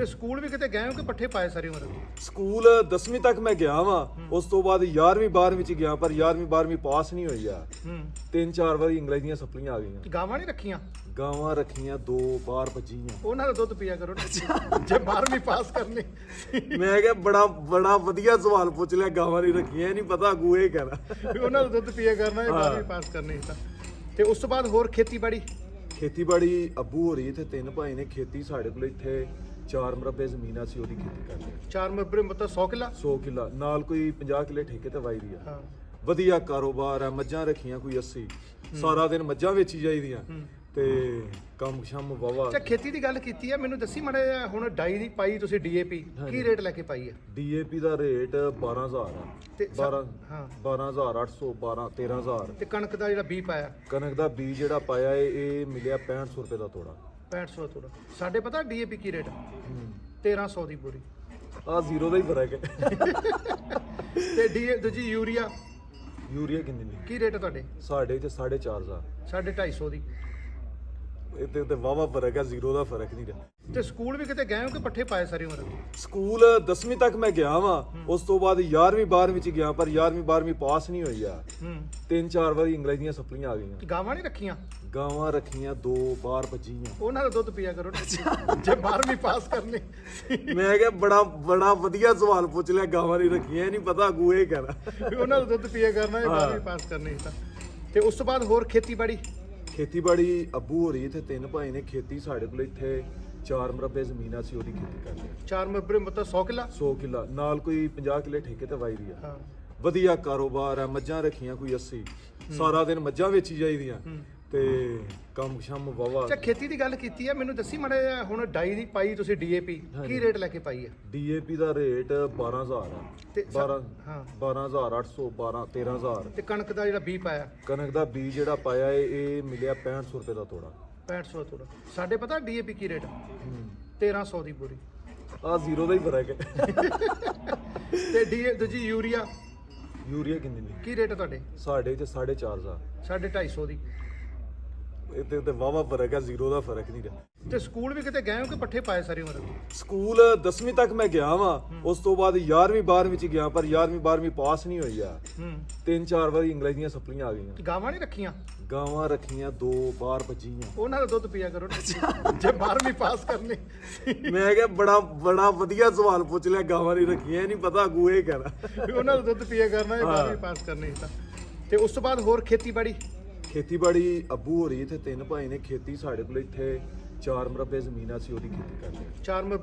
ਤੇ ਸਕੂਲ ਵੀ ਕਿਤੇ ਗਏ ਹੋ ਕਿ ਪੱਠੇ ਪਾਏ ਸਾਰੀ ਉਮਰ? ਸਕੂਲ 10ਵੀਂ ਤੱਕ ਮੈਂ ਗਿਆ ਵਾਂ। ਉਸ ਤੋਂ ਬਾਅਦ 11ਵੀਂ 12ਵੀਂ ਚ ਗਿਆ ਪਰ 11ਵੀਂ 12ਵੀਂ ਪਾਸ ਨਹੀਂ ਹੋਈ ਆ। ਤਿੰਨ ਚਾਰ ਵਾਰੀ ਇੰਗਲਿਸ਼ ਦੀਆਂ ਸਪਲੀਆਂ ਆ ਗਈਆਂ। ਗਾਵਾਂ ਨਹੀਂ ਰੱਖੀਆਂ? ਗਾਵਾਂ ਰੱਖੀਆਂ ਦੋ ਬਾਹਰ ਭੱਜੀਆਂ ਉਹਨਾਂ ਦਾ ਦੁੱਧ ਪੀਆ ਕਰੋ। ਜੇ 12ਵੀਂ ਪਾਸ ਕਰਨੀ ਮੈਂ ਕਿਹਾ ਬੜਾ ਬੜਾ ਵਧੀਆ ਸਵਾਲ ਪੁੱਛ ਲਿਆ ਗਾਵਾਂ ਨਹੀਂ ਰੱਖੀਆਂ ਨਹੀਂ ਪਤਾ ਕਹਿਣਾ। ਵੀ ਉਹਨਾਂ ਦਾ ਦੁੱਧ ਪੀਆ ਕਰਨਾ ਇਹ 12ਵੀਂ ਪਾਸ ਕਰਨੀ ਤਾਂ। ਤੇ ਉਸ ਤੋਂ ਬਾਅਦ ਹੋਰ ਖੇਤੀਬਾੜੀ? ਖੇਤੀਬਾੜੀ ਅੱਬੂ ਹੋ ਰਹੀ ਤੇ ਤਿੰਨ ਭਾਈ ਨੇ ਖੇਤੀ ਸਾਡੇ ਕੋਲ ਇੱਥੇ ਚਾਰ ਮਰਬੇ ਜ਼ਮੀਨ ਆ ਸੀ ਉਹਦੀ ਖੇਤੀ ਕਰਦੇ ਆ। ਚਾਰ ਮਰਬਰੇ ਮਤਲਬ 100 ਕਿੱਲਾ? 100 ਕਿੱਲਾ ਨਾਲ ਕੋਈ 50 ਕਿੱਲੇ ਠੇਕੇ ਤੇ ਵਾਈ ਦੀ ਆ। ਹਾਂ। ਵਧੀਆ ਕਾਰੋਬਾਰ ਆ ਮੱਝਾਂ ਰੱਖੀਆਂ ਕੋਈ 80 ਸਾਰਾ ਦਿਨ ਮੱਝਾਂ ਵੇਚੀ ਜਾਈਦੀਆਂ। ਤੇ ਕੰਮ ਸ਼ਮ ਵਾਵਾ ਅੱਛਾ ਖੇਤੀ ਦੀ ਗੱਲ ਕੀਤੀ ਹੈ ਮੈਨੂੰ ਦੱਸੀ ਮੜੇ ਹੁਣ ਡਾਈ ਦੀ ਪਾਈ ਤੁਸੀਂ ਡੀਏਪੀ ਕੀ ਰੇਟ ਲੈ ਕੇ ਪਾਈ ਹੈ ਡੀਏਪੀ ਦਾ ਰੇਟ 12000 ਆ। ਤੇ ਸਾ- 12 ਹਾਂ। 12800 12 13000 ਤੇ ਕਣਕ ਦਾ ਜਿਹੜਾ ਬੀ ਪਾਇਆ? ਕਣਕ ਦਾ ਬੀਜ ਜਿਹੜਾ ਪਾਇਆ ਏ ਇਹ ਮਿਲਿਆ 6500 ਰੁਪਏ ਦਾ ਤੋੜਾ। 6500 ਤੋੜਾ। ਸਾਡੇ ਪਤਾ ਡੀਏਪੀ ਕੀ ਰੇਟ ਹੂੰ। 1300 ਦੀ ਬੋਰੀ ਆ ਜ਼ੀਰੋ ਦਾ ਹੀ ਫ਼ਰਕ ਹੈ। ਤੇ ਡੀ ਦੂਜੀ ਯੂਰੀਆ? ਯੂਰੀਆ ਕਿੰਨੀ ਨੇ ਕੀ ਰੇਟ ਹੈ ਤੁਹਾਡੇ? ਸਾਡੇ ਚ 4.5 250 ਦੀ। ਇਹਦੇ ਤੇ ਵਾਵਾ ਫ਼ਰਕ ਹੈ ਜ਼ੀਰੋ ਦਾ ਫ਼ਰਕ ਨਹੀਂ ਰਿਹਾ। ਤੇ ਸਕੂਲ ਵੀ ਕਿਤੇ ਗਏ ਹੋ ਕਿ ਪੱਠੇ ਪਾਏ ਸਾਰੀ ਉਮਰ? ਸਕੂਲ 10ਵੀਂ ਤੱਕ ਮੈਂ ਗਿਆ ਵਾਂ। ਉਸ ਤੋਂ ਬਾਅਦ 11ਵੀਂ 12ਵੀਂ ਚ ਗਿਆ ਪਰ 11ਵੀਂ 12ਵੀਂ ਪਾਸ ਨਹੀਂ ਹੋਈ ਆ। ਹੂੰ। ਤਿੰਨ ਚਾਰ ਵਾਰੀ ਇੰਗਲਿਸ਼ ਦੀਆਂ ਸਪਲੀਆਂ ਆ ਗਈਆਂ। ਗਾਵਾਂ ਨਹੀਂ ਰੱਖੀਆਂ? ਗਾਵਾਂ ਰੱਖੀਆਂ ਦੋ ਬਾਹਰ ਭੱਜੀਆਂ ਉਹਨਾਂ ਦਾ ਦੁੱਧ ਪੀਆ ਕਰੋ। ਜੇ 12ਵੀਂ ਪਾਸ ਕਰਨੀ। ਮੈਂ ਕਿਹਾ ਬੜਾ ਬੜਾ ਵਧੀਆ ਸਵਾਲ ਪੁੱਛ ਲਿਆ ਗਾਵਾਂ ਨਹੀਂ ਰੱਖੀਆਂ ਇਹ ਨਹੀਂ ਪਤਾ ਅੱਗੂ ਇਹ ਕਹਿਣਾ। ਉਹਨਾਂ ਦਾ ਦੁੱਧ ਪੀਆ ਕਰਨਾ ਇਹ 12ਵੀਂ ਪਾਸ ਕਰਨੀ ਤਾਂ। ਤੇ ਉਸ ਤੋਂ ਬਾਅਦ ਹੋਰ ਖੇਤੀਬਾੜੀ? ਖੇਤੀਬਾੜੀ ਅੱਬੂ ਹੋ ਰਹੀ ਤੇ ਤਿੰਨ ਭਾਈ ਨੇ ਖੇਤੀ ਸਾਡੇ ਕੋਲ ਇੱਥੇ ਚਾਰ ਮਰਬੇ ਜ਼ਮੀਨ ਆ ਸੀ ਉਹਦੀ ਖੇਤੀ ਕਰਦੇ। ਚਾਰ ਮਰਬਰੇ ਮਤਲਬ 100 ਕਿੱਲਾ? 100 ਕਿੱਲਾ ਨਾਲ ਕੋਈ 50 ਕਿੱਲੇ ਠੇਕੇ ਤੇ ਵਾਈ ਦੀ ਆ। ਹਾਂ। ਵਧੀਆ ਕਾਰੋਬਾਰ ਆ ਮੱਝਾਂ ਰੱਖੀਆਂ ਕੋਈ 80 ਸਾਰਾ ਦਿਨ ਮੱਝਾਂ ਵੇਚੀ ਜਾਈਦੀਆਂ। ਤੇ ਕੰਮ ਸ਼ਮ ਵਾਵਾ ਅੱਛਾ ਖੇਤੀ ਦੀ ਗੱਲ ਕੀਤੀ ਹੈ ਮੈਨੂੰ ਦੱਸੀ ਮੜੇ ਹੁਣ ਡਾਈ ਦੀ ਪਾਈ ਤੁਸੀਂ ਡੀਏਪੀ ਕੀ ਰੇਟ ਲੈ ਕੇ ਪਾਈ ਹੈ ਡੀਏਪੀ ਦਾ ਰੇਟ 12000 ਆ। ਤੇ ਸਾ- 12 ਹਾਂ। 12800 12 13000 ਤੇ ਕਣਕ ਦਾ ਜਿਹੜਾ ਬੀ ਪਾਇਆ? ਕਣਕ ਦਾ ਬੀਜ ਜਿਹੜਾ ਪਾਇਆ ਏ ਇਹ ਮਿਲਿਆ 6500 ਰੁਪਏ ਦਾ ਤੋੜਾ। 6500 ਤੋੜਾ। ਸਾਡੇ ਪਤਾ ਡੀਏਪੀ ਕੀ ਰੇਟ ਹੂੰ। 1300 ਦੀ ਬੋਰੀ। ਆ ਜ਼ੀਰੋ ਦਾ ਹੀ ਫ਼ਰਕ ਹੈ। ਤੇ ਡੀ ਦੂਜੀ ਯੂਰੀਆ? ਯੂਰੀਆ ਕਿੰਨੀ ਨੇ ਕੀ ਰੇਟ ਹੈ ਤੁਹਾਡੇ? ਸਾਡੇ ਚ 4.5 ਆ 250 ਦੀ। ਇਹਦੇ ਤੇ ਵਾਵਾ ਫ਼ਰਕ ਹੈ ਜ਼ੀਰੋ ਦਾ ਫ਼ਰਕ ਨਹੀਂ ਰਿਹਾ। ਤੇ ਸਕੂਲ ਵੀ ਕਿਤੇ ਗਏ ਹੋ ਕਿ ਪੱਠੇ ਪਾਏ ਸਾਰੀ ਉਮਰ? ਸਕੂਲ 10ਵੀਂ ਤੱਕ ਮੈਂ ਗਿਆ ਵਾਂ। ਉਸ ਤੋਂ ਬਾਅਦ 11ਵੀਂ 12ਵੀਂ ਚ ਗਿਆ ਪਰ 11ਵੀਂ 12ਵੀਂ ਪਾਸ ਨਹੀਂ ਹੋਈ ਆ। ਹੂੰ। ਤਿੰਨ ਚਾਰ ਵਾਰੀ ਇੰਗਲਿਸ਼ ਦੀਆਂ ਸਪਲੀਆਂ ਆ ਗਈਆਂ। ਗਾਵਾਂ ਨਹੀਂ ਰੱਖੀਆਂ? ਗਾਵਾਂ ਰੱਖੀਆਂ ਦੋ ਬਾਹਰ ਭੱਜੀਆਂ। ਉਹਨਾਂ ਦਾ ਦੁੱਧ ਪੀਆ ਕਰੋ। ਨਾ। ਜੇ 12ਵੀਂ ਪਾਸ ਕਰਨੀ ਮੈਂ ਕਿਹਾ ਬੜਾ ਬੜਾ ਵਧੀਆ ਸਵਾਲ ਪੁੱਛ ਲਿਆ ਗਾਵਾਂ ਨਹੀਂ ਰੱਖੀਆਂ ਇਹ ਨਹੀਂ ਪਤਾ ਇਹ ਕਹਿਣਾ। ਵੀ ਉਹਨਾਂ ਦਾ ਦੁੱਧ ਪੀਆ ਕਰਨਾ ਇਹ 12ਵੀਂ ਪਾਸ ਕਰਨੀ ਤਾਂ। ਤੇ ਉਸ ਤੋਂ ਬਾਅਦ ਹੋਰ ਖੇਤੀਬਾੜੀ? ਖੇਤੀਬਾੜੀ ਅੱਬੂ ਹੋ ਰਹੀ ਇੱਥੇ ਤਿੰਨ ਭਾਈ ਨੇ ਖੇਤੀ ਸਾਡੇ ਕੋਲ ਇੱਥੇ ਚਾਰ ਮਰਬੇ ਜ਼ਮੀਨ ਆ ਸੀ ਉਹਦੀ ਖੇਤੀ ਕਰਦੇ ਆ। ਚਾਰ ਮਰਬੇ